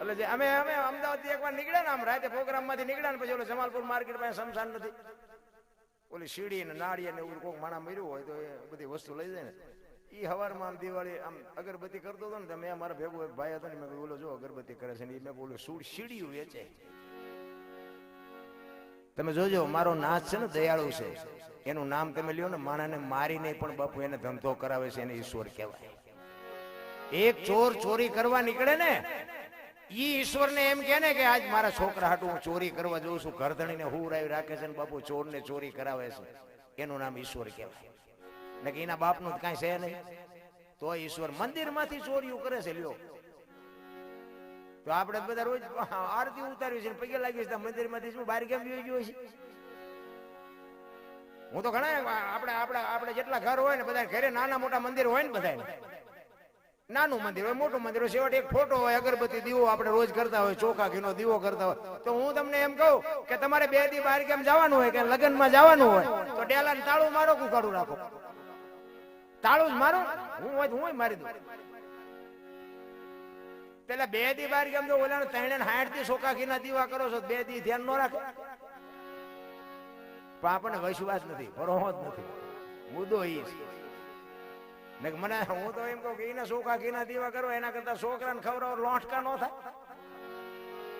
એટલે જે અમે અમે અમદાવાદથી એકવાર નીકળ્યા ને આમ, રાતે પ્રોગ્રામમાંથી નીકળ્યા ને પછી ઓલો જમાલપુર માર્કેટ પાસે શમશાન નથી. ઓલી શીડી ને નાળી ને એવું કોઈક માણા મર્યું હોય તો એ બધી વસ્તુ લઈ જાય ને. એ હવારમાં આમ દિવાળી આમ અગરબત્તી કરતો હતો ને તો મેં મારા ભેગો એક ભાઈ હતો ને, મેં ઓલો જો અગરબત્તી કરે છે ને, ઈ મેં બોલું સુડ સીડી વેચે. તમે જોજો, મારો નાચ છે ને દયાળુ છે. એનું નામ તમે લ્યો ને, માણાને મારીને પણ બાપુ એને ધંધો કરાવે છે એને ઈશ્વર કહેવાય. એક ચોર ચોરી કરવા નીકળે ને ઈ ઈશ્વરને એમ કે ને કે આજ મારા છોકરા હાટું હું ચોરી કરવા જઉં છું, ઘરધણીને હુરાવી રાખે છે ને બાપુ ચોરને ચોરી કરાવે છે. એનું નામ ઈશ્વર કહેવાય. ને કે એના બાપનું કાંઈ છે નહીં. તો ઈશ્વર મંદિરમાંથી ચોરીઓ કરે છે, લ્યો. તો આપણે બધા રોજ આરતી ઉતારવી છે ને પગે લાગી છે મંદિરમાંથી શું, બહાર કેમ જોઈ છે? હું તો ઘણા, આપણે આપણે આપણે જેટલા ઘર હોય ને બધા ઘરે નાના મોટા મંદિર હોય ને બધા નાનું મંદિર હોય, મોટું મંદિર હોય, છેવટે એક ફોટો હોય, અગરબત્તી દીવો આપણે રોજ કરતા હોય, ચોખા ઘીનો દીવો કરતા હોય. તો હું તમને એમ કહું કે તમારે બે દી બહાર કેમ જવાનું હોય, કે લગ્નમાં જવાનું હોય, તો ડેલાને તાળું મારો કુકાડું રાખો? તાળું જ મારો? હું હોય હું મારી દઉં. પેલા બે દી બાર કેમ જો ઓલા ત્રણે હાઠથી ચોખા ઘીના દીવા કરો છો બે દી ધ્યાન ન રાખો? પણ આપણને વિશ્વાસ નથી, ભરોહો જ નથી. મુદ્દો એ છે. ને મને હું તો એમ કહું કે એના સોખા ઘીના દીવા કરો, એના કરતા છોકરાને ખવડાવો લોટકા નો થાય.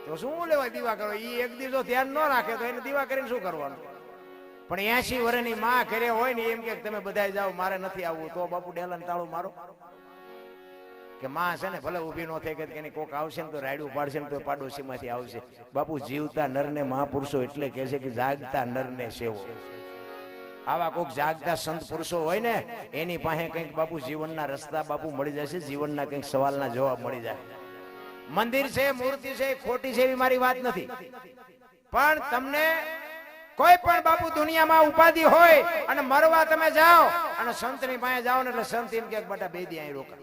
તો શું લેવા દીવા કરો? એ એક દિવસો ધ્યાન ન રાખે તો એને દીવા કરીને શું કરવાનું? પણ એસી વર્ષની માં ઘરે હોય ને એમ કે તમે બધા જાઓ, મારે નથી આવવું, તો બાપુ ડેલાને તાળું મારો. કે માં છે ને ભલે ઊભી ન થઈ કે એની કોક આવશે ને તો રાયડું પાડશે ને તો પાડોશીમાંથી આવશે. બાપુ જીવતા નરને મહાપુરુષો એટલે કહે છે કે જાગતા નરને સેવો. આવા કોઈક જાગતા સંત પુરુષો હોય ને, એની પાસે કંઈક બાપુ જીવનના રસ્તા બાપુ મળી જશે જીવનના કંઈક સવાલના જવાબ મળી જાય. મંદિર છે, મૂર્તિ છે, ખોટી છે એવી મારી વાત નથી. પણ તમને કોઈ પણ બાપુ દુનિયામાં ઉપાધિ હોય અને મરવા તમે જાઓ અને સંતની પાસે જાઓ ને એટલે સંત એમ કે બેટા બે દી અહીં રોકા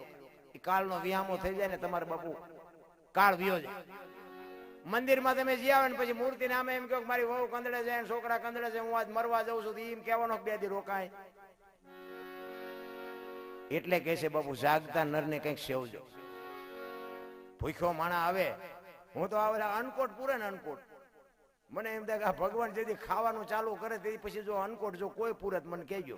કાળનો વિહામો થઈ જાય ને તમારે બાપુ. કાળ વિયો જાય. મંદિરમાં તમે જી આવે ને પછી મૂર્તિ નામે એમ કહો મારી વહુ કંદડે ને છોકરા કંદડે છે હું આજ મરવા જાઉં છું એમ કહેવાનો કે બે દી રોકાય. એટલે કહે છે, બાપુ, જાગતા નરને કંઈક સેવજો. ભૂખ્યો માણા આવે. હું તો આવે અનકોટ પૂરે ને અનકોટ મને એમ થાય કે ભગવાન જેથી ખાવાનું ચાલુ કરે તે પછી જો અનકોટ જો કોઈ પૂરત મને કહેજો.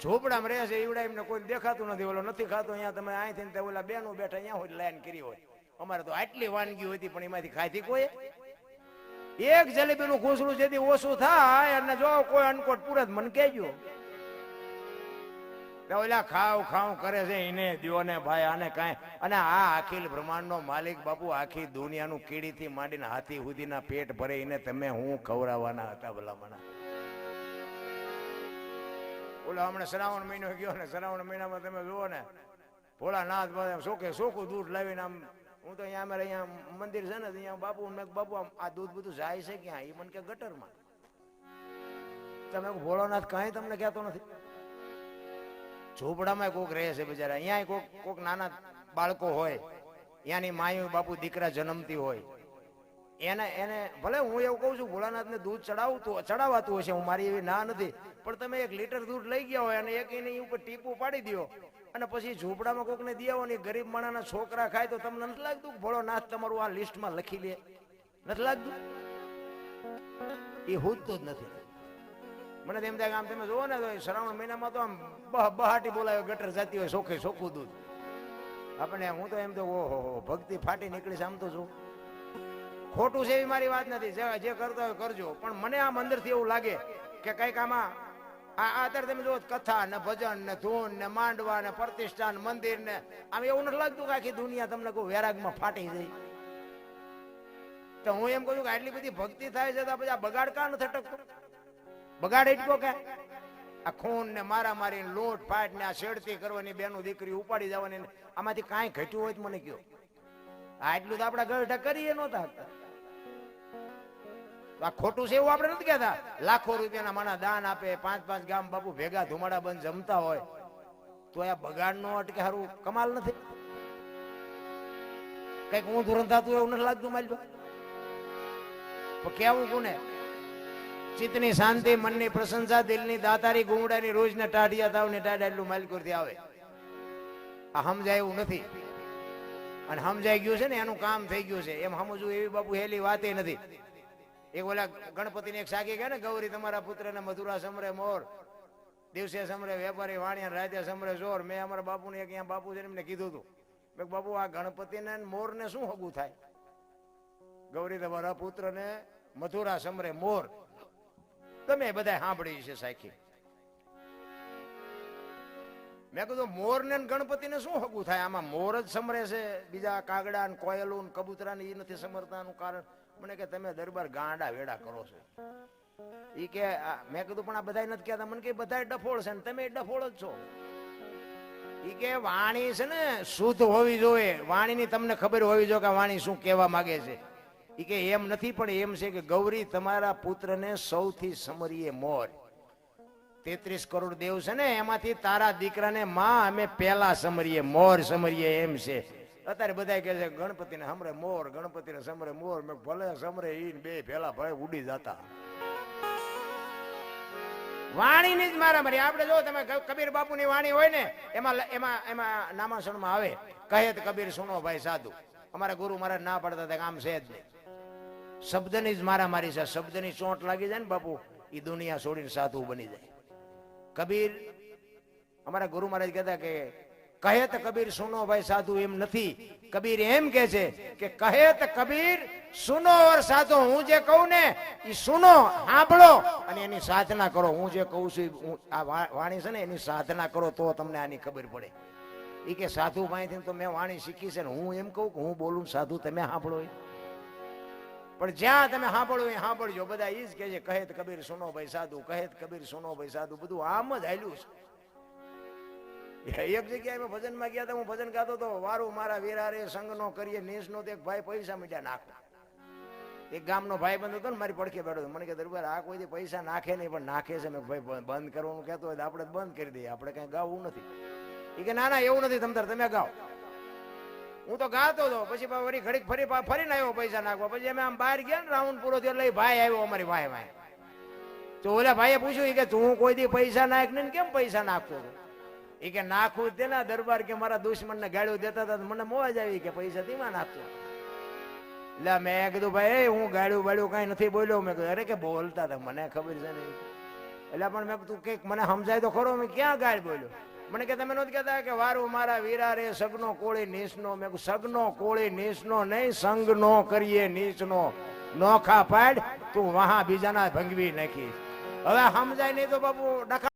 ઝોપડામાં રહે છે એવડા એમને કોઈ દેખાતું નથી, ઓલો નથી ખાતો, અહીંયા તમે અહીંથી ઓલા બેનો બેઠા, અહીંયા હોય લાઈન કરી હોય. અમારે તો આટલી વાનગી હતી, પણ એમાંથી ખાધી કોઈ? એક જલેબીનું ખોસડું જેથી ઓછું થાય અને જો કોઈ અનકોટ પૂરત મને કહેજો. ઓલા, ખાવ ખાવ કરે છે, એને દ્યો ને ભાઈ, આને કાંઈ. અને આ અખિલ બ્રહ્માંડનો માલિક બાપુ આખી દુનિયાનું કીડીથી માંડીને હાથી સુધીના પેટ ભરે, એને તમે હું ખવડાવવાના હતા ભલામણા? ઓલો, હમણાં શ્રાવણ મહિનો ગયો ને, શ્રાવણ મહિનામાં તમે જુઓ ને, ભોળાનાથ શું કે સોખું દૂધ લાવીને આમ હું તો અહીંયા અમારે અહીંયા મંદિર છે ને અહીંયા બાપુ મેં બાપુ, આમ આ દૂધ બધું જાય છે ક્યાં? એ મને કે ગટરમાં. તમે ભોળોનાથ કઈ તમને કહેતો નથી. ઝૂંપડામાં કોક રહે છે બિચારા. અહીંયા કોક કોક નાના બાળકો હોય. ત્યાંની માયું બાપુ દીકરા જન્મતી હોય. એને એને, ભલે હું એવું કહું છું, ભોળાનાથને દૂધ ચડાવતું, ચડાવાતું હશે, હું મારી એવી ના નથી. પણ તમે એક લીટર દૂધ લઈ ગયા હોય અને એક એની ઉપર ટીપું પાડી દો અને પછી ઝૂંપડામાં કોકને ને ગરીબ માણાના છોકરા ખાય તો તમને નથી લાગતું કે ભોળોનાથ તમારું આ લિસ્ટમાં લખી લે નથી લાગતું? એ હુજતો જ નથી. મને તેમ થાય આમ તમે જુઓ ને તો શ્રાવણ મહિનામાં તો આમ બહ બહાટી બોલાવે, ગટર જાતી હોય, સોખે સોખું દૂધ. આપણે હું તો એમ તો ઓહો ભક્તિ ફાટી નીકળીશ આમ તો છું ખોટું છે એવી મારી વાત નથી. જે જે કરતા હોય કરજો. પણ મને આમ અંદરથી એવું લાગે કે કંઈક આમાં આ અત્યારે તમે જો કથા ને ભજન ને ધૂન ને માંડવા ને પ્રતિષ્ઠા ને મંદિર ને, આમ એવું નથી લાગતું કે આખી દુનિયા તમને કોઈ વેરાગમાં ફાટી જાય. તો હું એમ કહું કે આટલી બધી ભક્તિ થાય છે તો પછી આ બગાડ કા નથી અટકતો? બગાડ એટલો કે આ ખૂન ને મારા મારી લોટ ફાટ ને આ શેડતી કરવાની બેનું દીકરી ઉપાડી જવાની આમાંથી કાંઈ ઘટ્યું હોય તો મને કયો. આટલું તો આપડા ગઢ કરીએ નહોતા આ ખોટું છે એવું આપણે નથી કહેતા. લાખો રૂપિયાના માણા દાન આપે, પાંચ પાંચ ગામ બાપુ ભેગા ધુમાડા બંધ જમતા હોય, તો આ બગાડ નો અટકે સારું કમાલ નથી. કંઈક હું ધુરંધાતું એવું નથી લાગતું મારી? તો કેવું કોને? ચિત્તની શાંતિ, મનની પ્રશંસા, દિલની દાતારી ગુંગડાની રોજના ટાઢિયા તાવ ને ટાઢા એટલું માલિકોરથી આવે. આ સમજાય એવું નથી. અને સમજાઈ ગયું છે ને, એનું કામ થઈ ગયું છે. એમ સમજવું એવી બાપુ હેલી વાતે નથી. એક ઓલા ગણપતિને એક સાગી ગયા ને, ગૌરી, તમારા પુત્રને મધુરા સમરે મોર, દિવસે સમરે વેપારી, વાણિયા રાતે સમરે જોર. મેં અમારા બાપુને એક અહીંયા બાપુ છે એમને કીધું હતું મેં બાપુ, આ ગણપતિને ને મોરને શું હગું થાય? ગૌરી, તમારા પુત્રને મથુરા સમરે મોર. તમે બધા સાંભળી છે સાખી. મેં કીધું મોર ને ગણપતિને શું હગું થાય? આમાં મોર જ સમરે છે. બીજા કાગડા ને કોયલું ને કબૂતરા ને એ નથી સમરતાનું કારણ. મને કે તમે દરબાર ગાંડા વેડા કરો છો. ઈ કે મેં કીધું, પણ આ બધા નથી કહેતા. મને કે બધા ડફોળ છે ને, તમે ડફોળ જ છો. ઈ કે, વાણી છે ને, શુદ્ધ હોવી જોઈએ. વાણીની તમને ખબર હોવી જોઈએ કે વાણી શું કહેવા માંગે છે. ઈ કે, એમ નથી, પણ એમ છે કે, ગૌરી, તમારા પુત્રને સૌથી સમરીએ મોર. તેત્રીસ કરોડ દેવ છે ને, એમાંથી તારા દીકરાને માં અમે પેલા સમરીએ, મોર સમરીએ, એમ છે. અત્યારે બધા કહે છે, ગણપતિને સમરે મોર, ગણપતિને સમરે મોર. મેં ભલે સમરે ઈ બે પેલા ભલે ઉડી જતા. વાણીની જ મારા મારી. આપણે જો તમે કબીર બાપુની વાણી હોય ને, એમાં એમાં એમાં નામાસણમાં આવે. કહે કબીર સુનો ભાઈ સાધુ, અમારા ગુરુ મહારાજ ના પડતા હતા, કામ છે જ નહીં. શબ્દની જ મારા મારી છે. શબ્દની ચોંટ લાગી જાય ને બાપુ એ દુનિયા છોડીને સાધુ બની જાય. કબીર અમારા ગુરુ મહારાજ કહેતા કે કહે તો કબીર, સુનો ભાઈ સાધુ એમ નથી. કબીર એમ કે છે કે, કહે તો કબીર, સુનો ઓર સાધુ, હું જે કહું ને એ સુનો, સાંભળો અને એની સાધના કરો. હું જે કહું છું આ વાણી છે ને, એની સાધના કરો તો તમને આની ખબર પડે. એ કે, સાધુ પાસેથી તો મેં વાણી શીખી છે ને, હું એમ કહું કે, હું બોલું, સાધુ, તમે સાંભળો પણ જ્યાં તમે સાંભળો એ સાંભળજો. બધા એ જ કહે છે, કહે કબીર, સુનો ભાઈ સાધુ, કહે કબીર, સુનો ભાઈ સાધુ. બધું આમ જ હાલ્યું છે. એક જગ્યાએ મેં ભજનમાં ગયા હતા, હું ભજન ગાતો હતો, વારું મારા વીરા રે સંગ કરીએ નીસ નો એક ભાઈ પૈસા મીઠા નાખો. એક ગામનો ભાઈ બંધ હતો ને, મારી પડખે બેઠો હતો. મને કે, દરબાર, આ કોઈ પૈસા નાખે નહીં, પણ નાખે છે. મેં ભાઈ, બંધ કરવાનું કહેતો હોય તો આપણે બંધ કરી દઈએ, આપણે કઈ ગાવું નથી. એ કે, ના ના, એવું નથી તમતર તમે ગાઓ. હું તો ગાતો હતો, પછી વળી ઘડીક ફરી ફરીને આવ્યો પૈસા નાખવા. પછી અમે આમ બહાર ગયા ને, રાઉન્ડ પૂરો થયો એટલે ભાઈ આવ્યો અમારી ભાઈ ભાઈ તો ઓલા ભાઈએ પૂછ્યું કે, તું કોઈ દી પૈસા નાખ ને, કેમ પૈસા નાખતો હતો? એ કે નાખું તેના દરબાર કે મારા દુશ્મન ને ગાળ્યો દેતા હતા મને મોજ આવી કે પૈસા ધીમા નાખતો એટલે મેં કીધું, ભાઈ, હું ગાળ્યું બાળ્યું કઈ નથી બોલ્યો. મેં કીધું, અરે કે બોલતા હતા, મને ખબર છે નહીં એટલે પણ મેં તું કંઈક મને સમજાય તો ખરો. મેં ક્યાં ગાળ બોલ્યો? મને કે, તમે નહોતું કહેતા કે વારું મારા વીરા રે સગનો કોળી નીચનો મેં સગનો કોળી નીસનો નહીં, સંગનો કરીએ નીચનો. નોખા પાડ, તું વહા બીજાના ભંગવી નાખી હવે સમજાય નહીં તો બાપુ ડખા